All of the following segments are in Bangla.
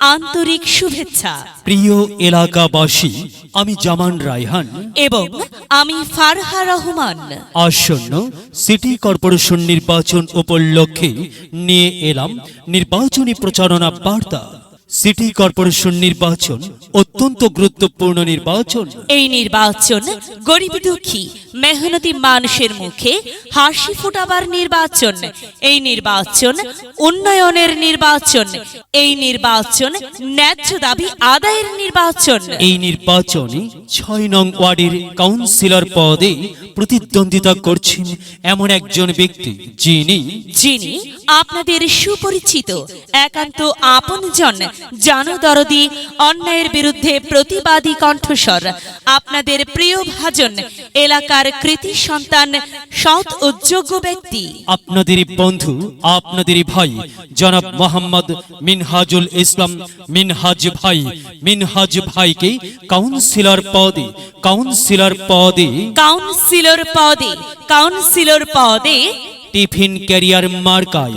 আন্তরিক শুভেচ্ছা। প্রিয় এলাকাবাসী আমি জামান রায়হান। এবং আমি ফারহা রহমান। আসন্ন সিটি কর্পোরেশন নির্বাচন উপলক্ষে নিয়ে এলাম নির্বাচনী প্রচারণা বার্তা। সিটি কর্পোরেশন নির্বাচন অত্যন্ত গুরুত্বপূর্ণ নির্বাচন। এই নির্বাচন গরিব দুঃখী মেহনতি মানুষের মুখে হাসি ফোটাবার নির্বাচন। এই নির্বাচন উন্নয়নের নির্বাচন। এই নির্বাচন ন্যায্য দাবি আদায়ের নির্বাচন। এই নির্বাচনে ছয় নং ওয়ার্ডের কাউন্সিলর পদে প্রতিদ্বন্দ্বিতা করছেন এমন একজন ব্যক্তি যিনি যিনি আপনাদের সুপরিচিত একান্ত আপনজন জনদরদি অন্যায়ের বিরুদ্ধে প্রতিবাদী কণ্ঠস্বর। আপনাদের প্রিয় ভাজন এলাকার কৃতি সন্তান সৎ ও যোগ্য ব্যক্তি। আপনাদেরই বন্ধু আপনাদেরই ভাই জনাব মোহাম্মদ মিনহাজুল ইসলাম মিনহাজ ভাই। মিনহাজ ভাইকে কাউন্সিলর পদে কাউন্সিলর পদে কাউন্সিলর পদে কাউন্সিলর পদে টিফিন ক্যারিয়ার মার্কায়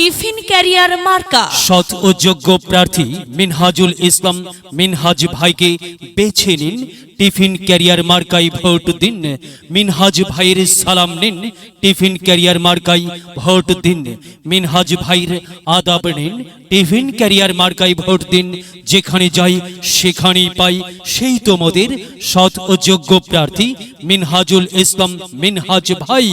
টিফিন ক্যারিয়ার মার্কা। সৎ ও যোগ্য প্রার্থী মিনহাজুল ইসলাম মিনহাজ ভাইকে বেছে নিন। টিফিন ক্যারিয়ার মার্কাই ভোট দিন। মিনহাজ ভাইয়ের সালাম নিন। টিফিন ক্যারিয়ার মার্কাই ভোট দিন। মিনহাজ ভাইয়ের আদাব নিন। টিফিন ক্যারিয়ার মার্কাই ভোট দিন। যেখানে যাই, সেখানেই পাই। সেই তোমাদের সৎ ও যোগ্য প্রার্থী মিনহাজুল ইসলাম মিনহাজ ভাই।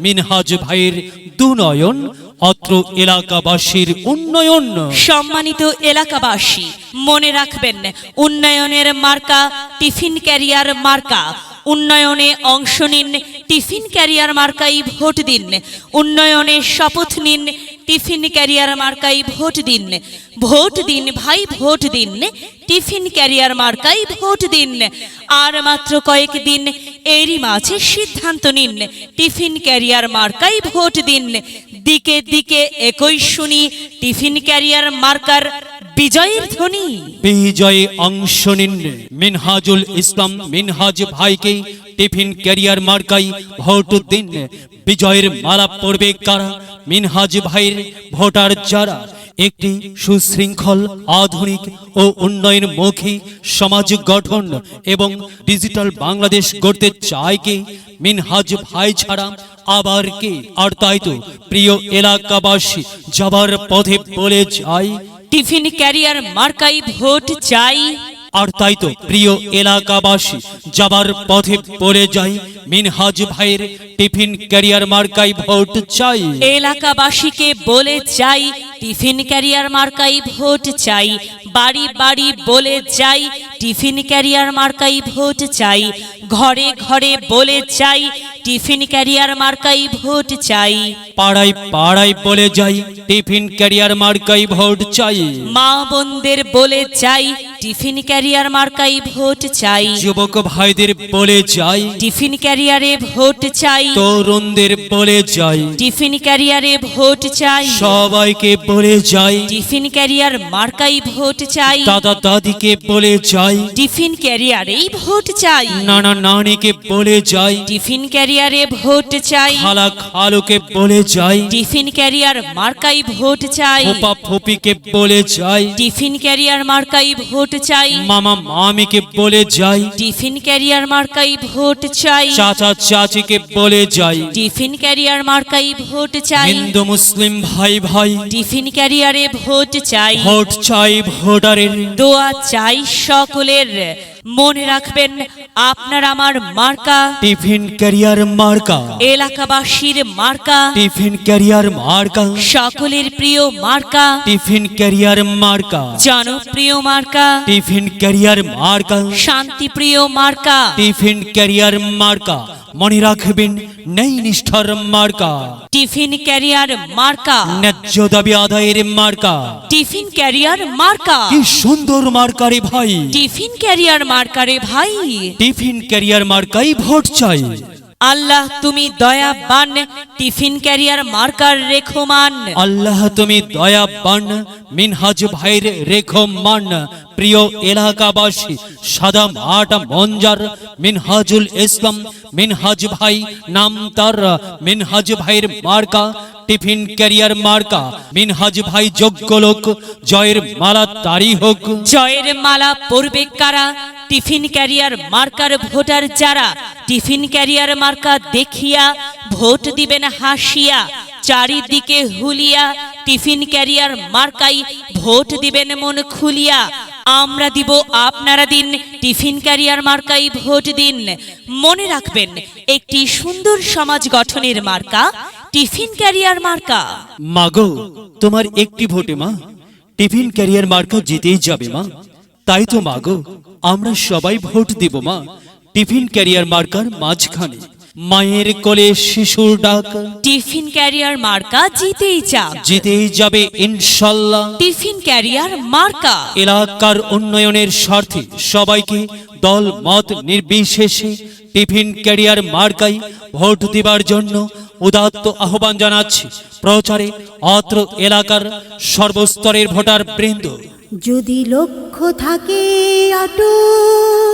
মিনহাজ ভাইয়ের দুনয়ন অত্র এলাকাবাসীর উন্নয়ন। সম্মানিত এলাকাবাসী, মনে রাখবেন, উন্নয়নের মার্কা টিফিন ক্যারিয়ার মার্কা। উন্নয়নে অংশ নিন, টিফিন ক্যারিয়ার মার্কাই ভোট দিন। উন্নয়নে শপথ নিন, টিফিন ক্যারিয়ার মার্কাই ভোট দিন। ভোট দিন, ভাই, ভোট দিন। টিফিন ক্যারিয়ার মার্কাই ভোট দিন। আর মাত্র কয়েক দিন, এরই মাঝে সিদ্ধান্ত নিন, টিফিন ক্যারিয়ার মার্কাই ভোট দিন। দিকে দিকে একই শুনি, টিফিন ক্যারিয়ার মার্কার বিজয়ের ধ্বনি। বিজয়ে অংশ নিন মিনহাজুল ইসলাম, মিনহাজ ভাইকে টিফিন ক্যারিয়ার মার্কাই ভোট দিন। বিজয়ের মালা পড়বে কারা? মিনহাজ ভাইয়ের ভোটার যারা? একটি সুশৃঙ্খল, আধুনিক ও উন্নয়নমুখী সমাজ গঠন এবং ডিজিটাল বাংলাদেশ গড়তে চায় কে? মিনহাজ ভাই ছাড়া আবার কে? আর তাই তো প্রিয় এলাকাবাসী, যাবার পথে বলে যায় টিফিন ক্যারিয়ার মার্কাই ভোট চাই। আর তাই তো প্রিয় এলাকাবাসী, যাবার পথে পড়ে যাই মিনহাজ ভাইয়ের টিফিন ক্যারিয়ার মার্কাই ভোট চাই। এলাকাবাসীকে বলে চাই, টিফিন ক্যারিয়ার মার্কাই ভোট চাই, বাড়ি বাড়ি বলে যাই, টিফিন ক্যারিয়ার মার্কাই ভোট চাই, ঘরে ঘরে বলে যাই টিফিন ক্যারিয়ার মার্কাই ভোট চাই। পাড়ায় পাড়ায় বলে যাই টিফিন ক্যারিয়ার মার্কাই ভোট চাই। মা বোনদের বলে যাই টিফিন ক্যারিয়ার মার্কাই ভোট চাই। যুবক ভাইদের বলে যাই টিফিন ক্যারিয়ারে ভোট চাই। তরুণদের বলে যাই। টিফিন ক্যারিয়ারে ভোট চাই। সবাইকে বলে যাই। টিফিন ক্যারিয়ার মার্কাই ভোট চাই। দাদা দাদিকে বলে যাই। টিফিন ক্যারিয়ারেই ভোট চাই। নানা নানিকে বলে যাই। টিফিন ক্যারিয়ারে ভোট চাই। খালা খালুকে বলে যাই। টিফিন ক্যারিয়ার মার্কাই ভোট চাই। ফুপা ফুপিকে বলে যাই। টিফিন ক্যারিয়ার মার্কাই ভোট চাই। মামা মামিকে বলে যাই। টিফিন ক্যারিয়ার মার্কাই ভোট চাই। চাচা চাচিকে বলে যাই। টিফিন ক্যারিয়ার মার্কাই ভোট চাই। হিন্দু মুসলিম ভাই ভাই। টিফিন ক্যারিয়ারে ভোট চাই। ভোট চাই ভোটারের। দোয়া চাই সকলের। মনে রাখবেন আপনার আমার মার্কা। টিফিন ক্যারিয়ার মার্কা। এলাকাবাসীর মার্কা। টিফিন ক্যারিয়ার মার্কা। সকলের প্রিয় মার্কা। টিফিন ক্যারিয়ার মার্কা। জনপ্রিয় মার্কা। টিফিন ক্যারিয়ার মার্কা। শান্তিপ্রিয় মার্কা। টিফিন ক্যারিয়ার মার্কা। মনে রাখবেন নেই নিষ্ঠার মার্কা। টিফিন ক্যারিয়ার মার্কা। ন্যায্য দাবি আদায়ের মার্কা। টিফিন ক্যারিয়ার মার্কা। কি সুন্দর মার্কারে ভাই। টিফিন ক্যারিয়ার মার্কারে ভাই। টিফিন ক্যারিয়ার মার্কাই ভোট চাই। আল্লাহ তুমি দয়া দয়াবান। টিফিন ক্যারিয়ার মার্কার রেখমান। আল্লাহ তুমি দয়া দয়াবান। মিনহাজ ভাইয়ের রেখো মান, প্রিয় এলাকাবাসী, সাদা মাট মঞ্জার, মিনহাজুল ইসলাম, মিনহাজ ভাই নাম তার, মিনহাজ ভাইয়ের মার্কা, টিফিন ক্যারিয়ার মার্কা, মিনহাজ ভাই যোগ্য লোক, জয়ের মালা তারি হোক। জয়ের মালা পড়বে কারা? টিফিন ক্যারিয়ার মার্কার ভোটার যারা? টিফিন ক্যারিয়ার মার্কা দেখিয়া ভোট দিবেন হাসিয়া, চারিদিকে হুলিয়া টিফিন ক্যারিয়ার মার্কাই ভোট দিবেন মন খুলিয়া। আমরা দিব আপনারা দিন টিফিন ক্যারিয়ার মার্কাই ভোট দিন। মনে রাখবেন, একটি সুন্দর সমাজ গঠনের মার্কা, টিফিন ক্যারিয়ার মার্কা। মাগো, তোমার একটি ভোটে মা। টিফিন ক্যারিয়ার মার্কা জিতেই যাবে মা। তাই তো মাগো, আমরা সবাই ভোট দিব মা। টিফিন ক্যারিয়ার মার্কার মাঝখানে। মায়ের কোলে শিশুর ডাক। টিফিন ক্যারিয়ার মার্কা জিতেই যাক জিতেই যাবে ইনশাল্লাহ। টিফিন ক্যারিয়ার মার্কা। এলাকার উন্নয়নের স্বার্থে সবাইকে দল মত নির্বিশেষে টিফিন ক্যারিয়ার মার্কাই ভোট দেবার জন্য উদাত্ত আহ্বান জানাচ্ছি প্রচারে অত্র এলাকার সর্বস্তরের ভোটার বৃন্দ। যদি লক্ষ্য থাকে অটুট